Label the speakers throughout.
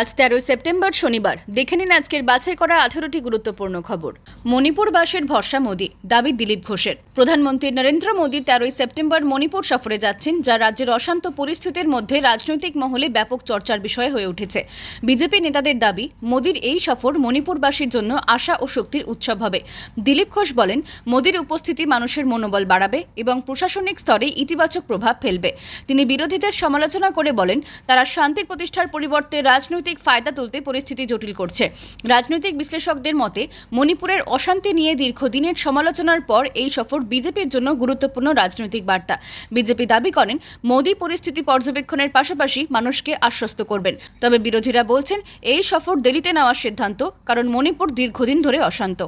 Speaker 1: আজ তেরোই সেপ্টেম্বর শনিবার। দেখে নিন আজকের বাছাই করা আঠারোটি গুরুত্বপূর্ণ খবর। মণিপুরবাসীর ভরসা মোদী, দাবি দিলীপ ঘোষের। প্রধানমন্ত্রী নরেন্দ্র মোদী তেরোই সেপ্টেম্বর মণিপুর সফরে যাচ্ছেন, যা রাজ্যের অশান্ত পরিস্থিতির মধ্যে রাজনৈতিক মহলে ব্যাপক চর্চার বিষয় হয়ে উঠেছে। বিজেপি নেতাদের দাবি, মোদীর এই সফর মণিপুরবাসীর জন্য আশা ও শক্তির উৎসব হবে। দিলীপ ঘোষ বলেন, মোদীর উপস্থিতি মানুষের মনোবল বাড়াবে এবং প্রশাসনিক স্তরে ইতিবাচক প্রভাব ফেলবে। তিনি বিরোধীদের সমালোচনা করে বলেন, তারা শান্তির প্রতিষ্ঠার পরিবর্তে রাজনৈতিক ফায়দা তুলতে পরিস্থিতি জটিল করছে। রাজনৈতিক বিশ্লেষকদের মতে, মণিপুরের অশান্তি নিয়ে দীর্ঘদিনের সমালোচনার পর এই সফর বিজেপির জন্য গুরুত্বপূর্ণ রাজনৈতিক বার্তা। বিজেপি দাবি করেন, মোদী পরিস্থিতি পর্যবেক্ষণের পাশাপাশি মানুষকে আশ্বস্ত করবেন। তবে বিরোধীরা বলছেন, এই সফর দেরিতে নেওয়ার সিদ্ধান্ত, কারণ মণিপুর দীর্ঘদিন ধরে অশান্ত।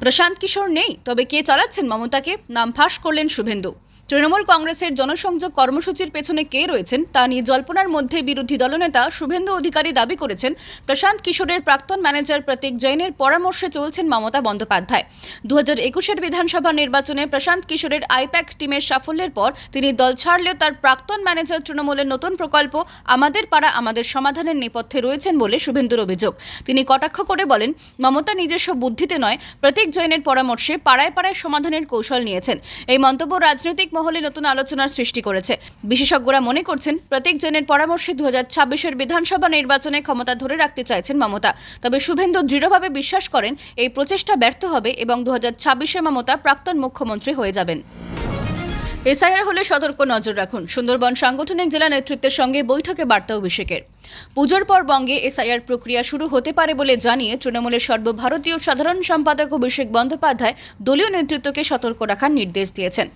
Speaker 1: প্রশান্ত কিশোর নেই, তবে কে চালাচ্ছেন মমতাকে? নাম ফাঁস করলেন শুভেন্দু। তৃণমূল কংগ্রেসের জনসংযোগ কর্মসূচির পেছনে কে রয়েছেন তা নিয়ে জল্পনার মধ্যে বিরোধী দলনেতা শুভেন্দু অধিকারী দাবি করেছেন, প্রশান্ত কিশোরের প্রাক্তন ম্যানেজার প্রতীক জৈনের পরামর্শে চলছেন মমতা বন্দ্যোপাধ্যায়। দু হাজার একুশের বিধানসভা নির্বাচনে প্রশান্ত কিশোরের আইপ্যাক টিমের সাফল্যের পর তিনি দল ছাড়লেও তার প্রাক্তন ম্যানেজার তৃণমূলের নতুন প্রকল্প আমাদের পাড়া আমাদের সমাধানের নেপথ্যে রয়েছেন বলে শুভেন্দুর অভিযোগ। তিনি কটাক্ষ করে বলেন, মমতা নিজস্ব বুদ্ধিতে নয়, প্রতীক জৈনের পরামর্শে পাড়ায় পাড়ায় সমাধানের কৌশল নিয়েছেন। এই মন্তব্য রাজনৈতিক মহলে নতুন আলোচনার সৃষ্টি করেছে। বিশেষজ্ঞরা মনে করছেন, প্রতীক জৈনের পরামর্শে দু হাজার বিধানসভা নির্বাচনে ক্ষমতা ধরে রাখতে চাইছেন মমতা। তবে শুভেন্দু দৃঢ়ভাবে বিশ্বাস করেন, এই প্রচেষ্টা ব্যর্থ হবে এবং দু হাজার মমতা প্রাক্তন মুখ্যমন্ত্রী হয়ে যাবেন। এসআইআর হলে সতর্ক নজর রাখুন। সুন্দরবন সাংগঠনিক জেলা নেতৃত্বের সঙ্গে বৈঠকে বার্তা অভিষেকের। পুজোর পর বঙ্গে এসআইআর প্রক্রিয়া শুরু হতে পারে বলে জানিয়ে তৃণমূলের সর্বভারতীয় সাধারণ সম্পাদক অভিষেক বন্দ্যোপাধ্যায় দলীয় নেতৃত্বকে সতর্ক রাখার নির্দেশ দিয়েছেন।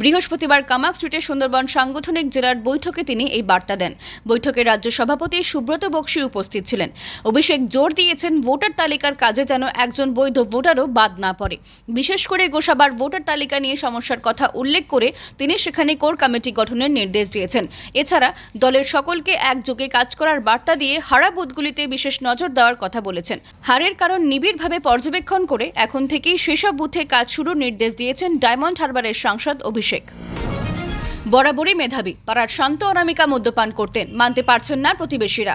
Speaker 1: বৃহস্পতিবার কামাক স্ট্রিটে সুন্দরবন সাংগঠনিক জেলার বৈঠকে তিনি এই বার্তা দেন। বৈঠকে রাজ্য সভাপতি সুব্রত বক্সী উপস্থিত ছিলেন। অভিষেক জোর দিয়েছেন ভোটার তালিকার কাজে যেন একজন বৈধ ভোটারও বাদ না পড়ে। বিশেষ করে গোসাবার ভোটার তালিকা নিয়ে সমস্যার কথা উল্লেখ করে তিনি সেখানে কোর কমিটি গঠনের নির্দেশ দিয়েছেন। এছাড়া দলের সকলকে একযোগে কাজ করার বার্তা দিয়ে হারা বুথগুলিতে বিশেষ নজর দেওয়ার কথা বলেছেন। হারের কারণ নিবিড়ভাবে পর্যবেক্ষণ করে এখন থেকেই সেসব বুথে কাজ শুরুর নির্দেশ দিয়েছেন ডায়মন্ড হারবারের সাংসদ অভিষেক। বরাবরই মেধাবী, পাড়ার শান্ত অনামিকা মদ্যপান করতেন, মানতে পারছেন না প্রতিবেশীরা।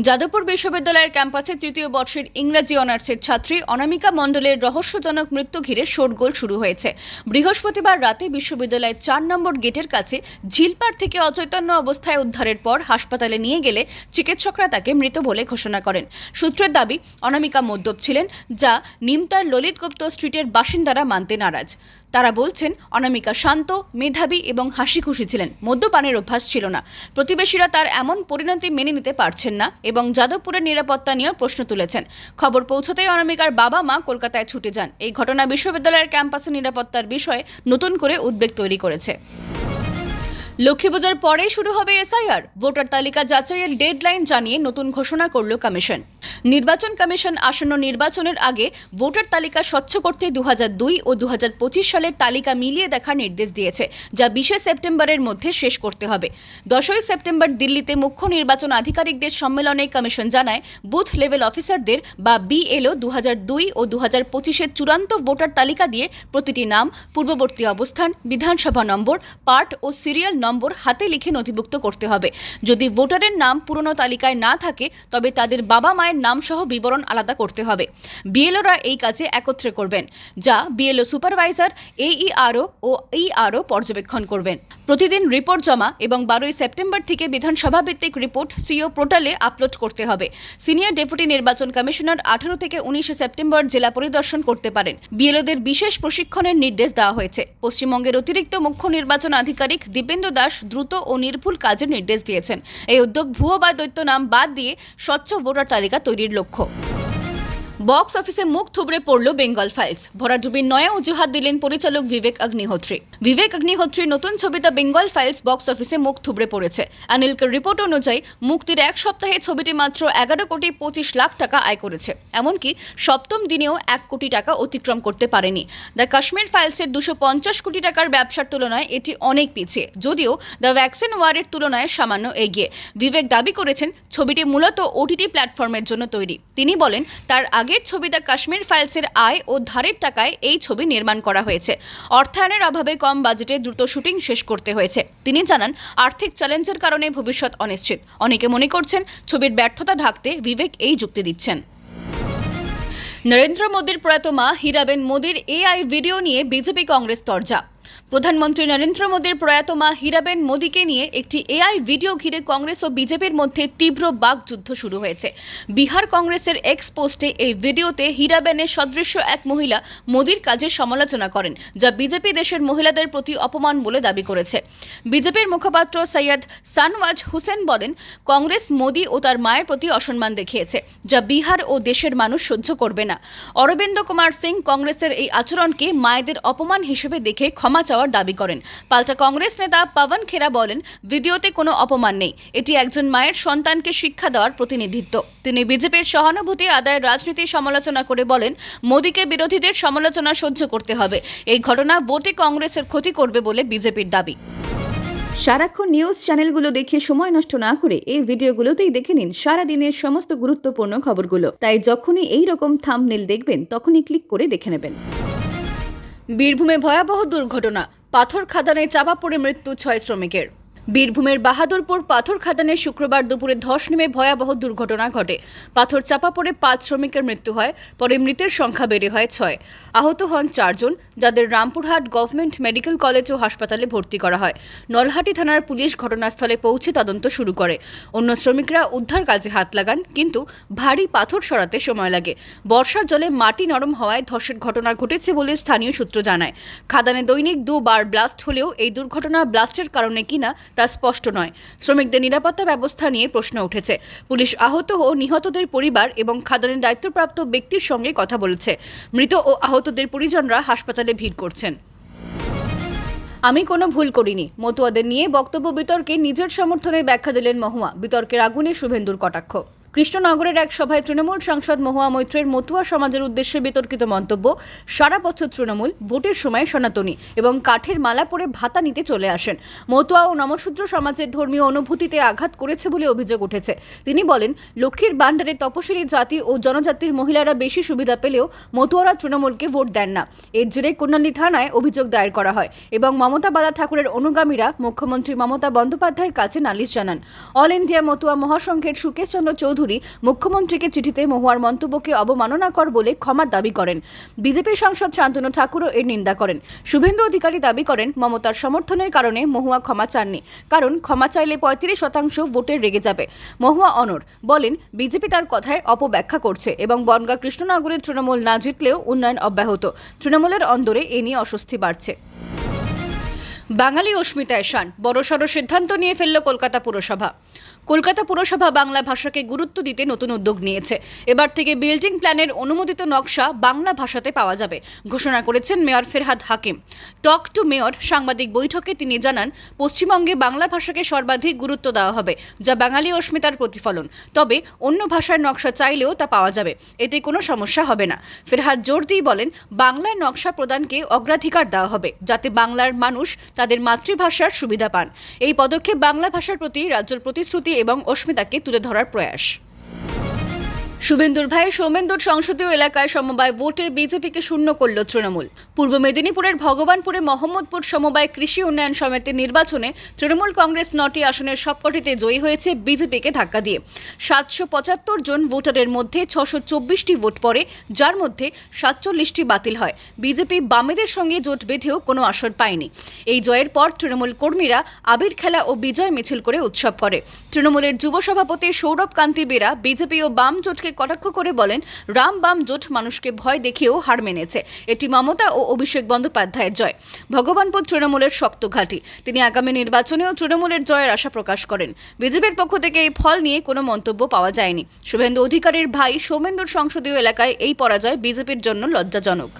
Speaker 1: যাদবপুর বিশ্ববিদ্যালয়ের ক্যাম্পাসে তৃতীয় বর্ষের ইংরাজি অনার্সের ছাত্রী অনামিকা মণ্ডলের রহস্যজনক মৃত্যু ঘিরে শোরগোল শুরু হয়েছে। বৃহস্পতিবার রাতে বিশ্ববিদ্যালয়ের চার নম্বর গেটের কাছে ঝিলপাড় থেকে অচৈতন্য অবস্থায় উদ্ধারের পর হাসপাতালে নিয়ে গেলে চিকিৎসকরা তাকে মৃত বলে ঘোষণা করেন। সূত্রের দাবি, অনামিকা মদ্যপ ছিলেন, যা নিমতার ললিত গুপ্ত স্ট্রিটের বাসিন্দারা মানতে নারাজ। তারা বলছেন, অনামিকা শান্ত, মেধাবী এবং হাসি খুশি ছিলেন। মদ্যপানের অভ্যাস ছিল না। প্রতিবেশীরা তার এমন পরিণতি মেনে নিতে পারছেন না। এবং যাদবপুরের নিরাপত্তা নিয়েও প্রশ্ন তুলেছেন। খবর পৌঁছতেই অনামিকার বাবা মা কলকাতায় ছুটে যান। এই ঘটনা বিশ্ববিদ্যালয়ের ক্যাম্পাসে নিরাপত্তার বিষয়ে নতুন করে উদ্বেগ তৈরি করেছে। লক্ষ্মী পূজার পরেই শুরু হবে এসআইআর। ভোটার তালিকা যাচাইয়ের ডেডলাইন জানিয়ে নতুন ঘোষণা করল কমিশন। নির্বাচন কমিশন আসন্ন নির্বাচনের আগে ভোটার তালিকা স্বচ্ছ করতে দু ও দু হাজার পঁচিশ সালের তালিকা মিলিয়ে দেখার নির্দেশ দিয়েছে, যা বিশে সেপ্টেম্বরের মধ্যে শেষ করতে হবে। দশই সেপ্টেম্বর দিল্লিতে মুখ্য নির্বাচন আধিকারিকদের সম্মেলনে কমিশন জানায়, বুথ লেভেল অফিসারদের বা বিএলও দু ও দু হাজার পঁচিশের চূড়ান্ত ভোটার তালিকা দিয়ে প্রতিটি নাম, পূর্ববর্তী অবস্থান, বিধানসভা নম্বর, পার্ট ও সিরিয়াল নম্বর হাতে লিখে নথিভুক্ত করতে হবে। যদি ভোটারের নাম পুরনো তালিকায় না থাকে, তবে তাদের বাবা মায়ের নাম সহ বিবরণ আলাদা করতে হবে। বিএলওরা এই কাজে একত্রে করবেন, যা বিএলও সুপারভাইজার এইইআরও ও ইআরও পর্যবেক্ষণ করবেন। প্রতিদিন রিপোর্ট জমা এবং বারোই সেপ্টেম্বর থেকে বিধানসভা ভিত্তিক রিপোর্ট সিও পোর্টালে আপলোড করতে হবে। সিনিয়র ডেপুটি নির্বাচন কমিশনার আঠারো থেকে উনিশে সেপ্টেম্বর জেলা পরিদর্শন করতে পারেন। বিএলওদের বিশেষ প্রশিক্ষণের নির্দেশ দেওয়া হয়েছে। পশ্চিমবঙ্গের অতিরিক্ত মুখ্য নির্বাচন আধিকারিক দীপেন্দ্র দাস দ্রুত ও নির্ভুল কাজের নির্দেশ দিয়েছেন। এই উদ্যোগ ভুয়ো বা দৈত্য নাম বাদ দিয়ে স্বচ্ছ ভোটার তালিকা তৈরির লক্ষ্য। বক্স অফিসে মুখ থুবড়ে পড়ল বেঙ্গল ফাইলস। ভরাডুবির নয়া অজুহাত দিলেন পরিচালক বিবেক অগ্নিহোত্রী বিবেক অগ্নিহোত্রীর নতুন ছবি দ্য বেঙ্গল ফাইলস বক্স অফিসে মুখ থুবড়ে পড়েছে। অনিলকের রিপোর্ট অনুযায়ী, মুক্তির এক সপ্তাহে ছবিটি মাত্র এগারো কোটি পঁচিশ লাখ টাকা আয় করেছে। এমনকি সপ্তম দিনেও এক কোটি টাকা অতিক্রম করতে পারেনি। দ্য কাশ্মীর ফাইলসের দুশো পঞ্চাশ কোটি টাকার ব্যবসার তুলনায় এটি অনেক পিছিয়ে। যদিও দ্য ভ্যাকসিন ওয়ারের তুলনায় সামান্য এগিয়ে। বিবেক দাবি করেছেন, ছবিটি মূলত ওটিটি প্ল্যাটফর্মের জন্য তৈরি। তিনি বলেন, তার আগে আগের ছবি দ্য কাশ্মীর ফাইলসের আয় ও ধারের টাকায় এই ছবি নির্মাণ করা হয়েছে। অর্থায়নের অভাবে কম বাজেটে দ্রুত শুটিং শেষ করতে হয়েছে। তিনি জানান, আর্থিক চ্যালেঞ্জের কারণে ভবিষ্যৎ অনিশ্চিত। অনেকে মনে করছেন, ছবির ব্যর্থতা ঢাকতে বিবেক এই যুক্তি দিচ্ছেন। নরেন্দ্র মোদীর প্রয়াত মা হীরাবেন মোদীর এআই ভিডিও নিয়ে বিজেপি কংগ্রেস তরজা। প্রধানমন্ত্রী নরেন্দ্র মোদীর প্রয়াত মা হীরাবেন মোদীকে নিয়ে একটি এআই ভিডিও ঘিরে কংগ্রেস ও বিজেপির মধ্যে তীব্র বাকযুদ্ধ শুরু হয়েছে। বিহার কংগ্রেসের এক্স পোস্টে এই ভিডিওতে হীরাবেনের সদৃশ্য এক মহিলা মোদীর কাজের সমালোচনা করেন, যা বিজেপি দেশের মহিলাদের প্রতি অপমান বলে দাবি করেছে। বিজেপির মুখপাত্র সৈয়দ সানওয়াজ হুসেন বলেন, কংগ্রেস মোদী ও তার মায়ের প্রতি অসম্মান দেখিয়েছে, যা বিহার ও দেশের মানুষ সহ্য করবে না। অরবিন্দ কুমার সিং কংগ্রেসের এই আচরণকে মায়েদের অপমান হিসেবে দেখে ক্ষমা চাওয়ার দাবি করেন। পাল্টা কংগ্রেস নেতা পবন খেরা বলেন, ভিডিওতে কোনো অপমান নেই। এটি একজন মায়ের সন্তানকে শিক্ষা দেওয়ার প্রতিনিধিত্ব। তিনি বিজেপির সহানুভূতি আদায়ের রাজনীতির সমালোচনা করে বলেন, মোদীকে বিরোধীদের সমালোচনা সহ্য করতে হবে। এই ঘটনা ভোটে কংগ্রেসের ক্ষতি করবে বলে বিজেপির দাবি।
Speaker 2: সারাক্ষণ নিউজ চ্যানেলগুলো দেখে সময় নষ্ট না করে এই ভিডিওগুলোতেই দেখে নিন সারা দিনের সমস্ত গুরুত্বপূর্ণ খবরগুলো। তাই যখনই এই রকম থাম্বনেল দেখবেন, তখনই ক্লিক করে দেখে নেবেন।
Speaker 1: বীরভূমে ভয়াবহ দুর্ঘটনা। পাথর খাদানে চাপা পড়ে মৃত্যু ছয় শ্রমিকের। বীরভূমের বাহাদুরপুর পাথর খাদানে শুক্রবার দুপুরে ধস নেমে ভয়াবহ দুর্ঘটনা ঘটে। পাথর চাপা পড়ে পাঁচ শ্রমিকের মৃত্যু হয়, পরে মৃতের সংখ্যা বেড়ে হয় ছয়। আহত হন চারজন, যাদের রামপুরহাট গভর্নমেন্ট মেডিকেল কলেজ ও হাসপাতালে ভর্তি করা হয়। নলহাটি থানার পুলিশ ঘটনাস্থলে পৌঁছে তদন্ত শুরু করে। অন্য শ্রমিকরা উদ্ধার কাজে হাত লাগান, কিন্তু ভারী পাথর সরাতে সময় লাগে। বর্ষার জলে মাটি নরম হওয়ায় ধসের ঘটনা ঘটেছে বলে স্থানীয় সূত্র জানায়। খাদানে দৈনিক দুবার ব্লাস্ট হলেও এই দুর্ঘটনা ব্লাস্টের কারণে কিনা তা স্পষ্ট নয়। শ্রমিকদের নিরাপত্তা ব্যবস্থা নিয়ে প্রশ্ন উঠেছে। পুলিশ আহত ও নিহতদের পরিবার এবং খাদানের দায়িত্বপ্রাপ্ত ব্যক্তির সঙ্গে কথা বলেছে। মৃত ও আহতদের পরিজনরা হাসপাতালে ভিড় করছেন। আমি কোনো ভুল করিনি। মতুয়াদের নিয়ে বক্তব্য বিতর্কে নিজের সমর্থনে ব্যাখ্যা দিলেন মহুয়া। বিতর্কের আগুনে শুভেন্দুর কটাক্ষ। কৃষ্ণনগরের এক সভায় তৃণমূল সাংসদ মহুয়া মৈত্রের মতুয়া সমাজের উদ্দেশ্যে বিতর্কিত মন্তব্য। সারা বছর তৃণমূল ভোটের সময় সনাতনী এবং কাঠের মালা পরে ভাতা নিতে চলে আসেন। মতুয়া ও নমশূদ্র সমাজের ধর্মীয় অনুভূতিতে আঘাত করেছে বলে অভিযোগ উঠেছে। তিনি বলেন, লক্ষ্মীর ভাণ্ডারে তপশিলি জাতি ও জনজাতির মহিলারা বেশি সুবিধা পেলেও মতুয়ারা তৃণমূলকে ভোট দেন না। এর জেরে কন্যালী থানায় অভিযোগ দায়ের করা হয় এবং মমতা বালা ঠাকুরের অনুগামীরা মুখ্যমন্ত্রী মমতা বন্দ্যোপাধ্যায়ের কাছে নালিশ জানান। অল ইন্ডিয়া মতুয়া মহাসংঘের সুকেশ চন্দ্র চৌধুরী মুখ্যমন্ত্রীকে চিঠিতে মহুয়ার মন্তব্যকে অবমাননাকর বলে ক্ষমা দাবি করেন। বিজেপি সাংসদ শান্তনু ঠাকুরও এর নিন্দা করেন। শুভেন্দু অধিকারী দাবি করেন, মমতার সমর্থনের কারণে মহুয়া ক্ষমা চাননি। কারণ ক্ষমা চাইলে পঁয়ত্রিশ শতাংশ ভোটের রেগে যাবে। মহুয়া অনর বলেন, বিজেপি তার কথায় অপব্যাখ্যা করছে এবং বনগা কৃষ্ণনগরের তৃণমূল না জিতলেও উন্নয়ন অব্যাহত। তৃণমূলের অন্দরে এ নিয়ে অস্বস্তি বাড়ছে। বাঙালি অস্মিতায় শান, বড়সড় সিদ্ধান্ত নিয়ে ফেলল কলকাতা পুরসভা। কলকাতা পুরসভা বাংলা ভাষাকে গুরুত্ব দিতে নতুন উদ্যোগ নিয়েছে। এবার থেকে বিল্ডিং প্ল্যানের অনুমোদিত নকশা বাংলা ভাষাতে পাওয়া যাবে, ঘোষণা করেছেন mayor Firhad Hakim. Talk to mayor সাংবাদিক বৈঠকে তিনি জানান, পশ্চিমবঙ্গে বাংলা ভাষাকে সর্বাধিক গুরুত্ব দেওয়া হবে, যা বাঙালি অস্মিতার প্রতিফলন। তবে অন্য ভাষার নকশা চাইলেও তা পাওয়া যাবে, এতে কোনো সমস্যা হবে না। ফেরহাদ জোর দিয়ে বলেন, বাংলার নকশা প্রদানকে অগ্রাধিকার দেওয়া হবে, যাতে বাংলার মানুষ তাদের মাতৃভাষার সুবিধা পান। এই পদক্ষেপ বাংলা ভাষার প্রতি রাজ্যের প্রতিশ্রুতি এবং অস্মিতাকে তুলে ধরার প্রয়াস। শুভেন্দুর ভাই, সৌমেন্দুর সংসদীয় এলাকায় সমবায় ভোটে বিজেপিকে শূন্য করল তৃণমূল। পূর্ব মেদিনীপুরের ভগবানপুরে মোহাম্মদপুর সমবায় কৃষি উন্নয়ন সমিতির নির্বাচনে তৃণমূল কংগ্রেস নটি আসনের সবকটিতে জয়ী হয়েছে বিজেপিকে ধাক্কা দিয়ে। সাতশো পঁচাত্তর জন ভোটারের মধ্যে ছশো চব্বিশটি ভোট পড়ে, যার মধ্যে সাতচল্লিশটি বাতিল হয়। বিজেপি বামেদের সঙ্গে জোট বেঁধেও কোনো আসর পায়নি। এই জয়ের পর তৃণমূল কর্মীরা আবির খেলা ও বিজয় মিছিল করে উৎসব করে। তৃণমূলের যুব সভাপতি সৌরভ কান্তি বেরা, বিজেপি ও বাম জোটকে কটাক্ষ করে বলেন, রাম বাম জোট মানুষকে ভয় দেখিয়েও হার মেনেছে। এটি মমতা ও অভিষেক বন্দ্যোপাধ্যায়ের জয়। ভগবানপুর তৃণমূলের শক্ত ঘাঁটি। তিনি আগামী নির্বাচনেও তৃণমূলের জয়ের আশা প্রকাশ করেন। বিজেপির পক্ষ থেকে এই ফল নিয়ে কোনো মন্তব্য পাওয়া যায়নি। শুভেন্দু অধিকারীর ভাই সৌমেন্দুর সংসদীয় এলাকায় এই পরাজয় বিজেপির জন্য লজ্জাজনক।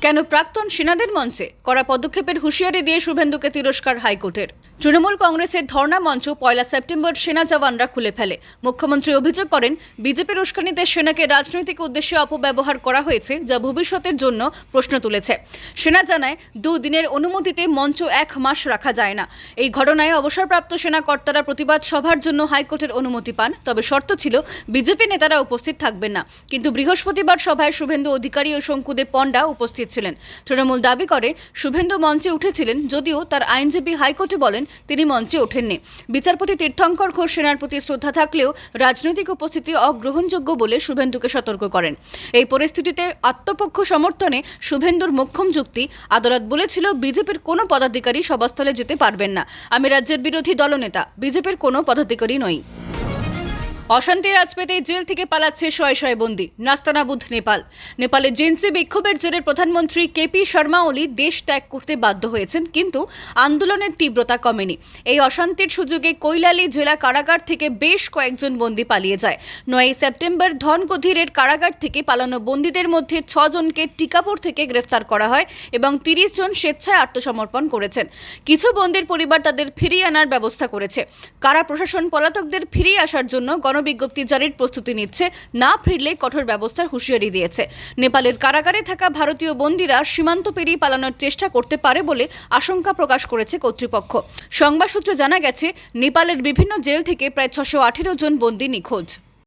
Speaker 1: কেন প্রাক্তন সেনাদের মঞ্চে কড়া পদক্ষেপের হুঁশিয়ারি দিয়ে শুভেন্দুকে তিরস্কার হাইকোর্টের? তৃণমূল কংগ্রেসের ধর্ণা মঞ্চ পয়লা সেপ্টেম্বর সেনা জওয়ানরা খুলে ফেলে। মুখ্যমন্ত্রী অভিযোগ করেন, বিজেপির উস্কানিতে সেনাকে রাজনৈতিক উদ্দেশ্যে অপব্যবহার করা হয়েছে, যা ভবিষ্যতের জন্য প্রশ্ন তুলেছে। সেনা জানায়, দুদিনের অনুমতিতে মঞ্চ এক মাস রাখা যায় না। এই ঘটনায় অবসরপ্রাপ্ত সেনা কর্তারা প্রতিবাদ সভার জন্য হাইকোর্টের অনুমতি পান, তবে শর্ত ছিল, বিজেপি নেতারা উপস্থিত থাকবেন না। কিন্তু বৃহস্পতিবার সভায় শুভেন্দু অধিকারী ও শঙ্কুদেব পণ্ডা উপস্থিত ছিলেন। তৃণমূল দাবি করে, শুভেন্দু মঞ্চে উঠেছিলেন যদিও তার আইনজীবী হাইকোর্টে বলেন তিনি মঞ্চে ওঠেননি। বিচারপতি তীর্থঙ্কর ঘোষ সেনার প্রতি শ্রদ্ধা থাকলেও রাজনৈতিক উপস্থিতি অগ্রহণযোগ্য বলে শুভেন্দুকে সতর্ক করেন। এই পরিস্থিতিতে আত্মপক্ষ সমর্থনে শুভেন্দুর মোক্ষম যুক্তি, আদালত বলেছিল বিজেপির কোনো পদাধিকারী সভাস্থলে যেতে পারবেন না। আমি রাজ্যের বিরোধী দলনেতা, বিজেপির কোনো পদাধিকারী নই। অশান্তির আজ পেতেই জেল থেকে পালাচ্ছে শয়ে শয়ে বন্দি নাস্তানাবুদ নেপাল। নেপালে জেন্সি বিক্ষোভের জেরে প্রধানমন্ত্রী কেপি শর্মা ওলি দেশ ত্যাগ করতে বাধ্য হয়েছেন, কিন্তু আন্দোলনের তীব্রতা কমেনি। এই অশান্তির সুযোগে কৈলালি জেলা কারাগার থেকে বেশ কয়েকজন বন্দি পালিয়ে যায়। নয়ই সেপ্টেম্বর ধনগধীরের কারাগার থেকে পালানো বন্দীদের মধ্যে ছজনকে টিকাপুর থেকে গ্রেফতার করা হয় এবং তিরিশ জন স্বেচ্ছায় আত্মসমর্পণ করেছেন। কিছু বন্দির পরিবার তাদের ফিরিয়ে আনার ব্যবস্থা করেছে। কারা প্রশাসন পলাতকদের ফিরিয়ে আসার জন্য গণবিজ্ঞপ্তি জারির প্রস্তুতি নিচ্ছে, না ফিরলে কঠোর ব্যবস্থার হুঁশিয়ারি দিয়েছে। নেপালের কারাগারে থাকা ভারতীয় বন্দীরা সীমান্ত পেরিয়ে পালানোর চেষ্টা করতে পারে বলে আশঙ্কা প্রকাশ করেছে কর্তৃপক্ষ। সংবাদ সূত্রে জানা গেছে, নেপালের বিভিন্ন জেল থেকে প্রায় ছশো আঠেরো জন বন্দী নিখোঁজ।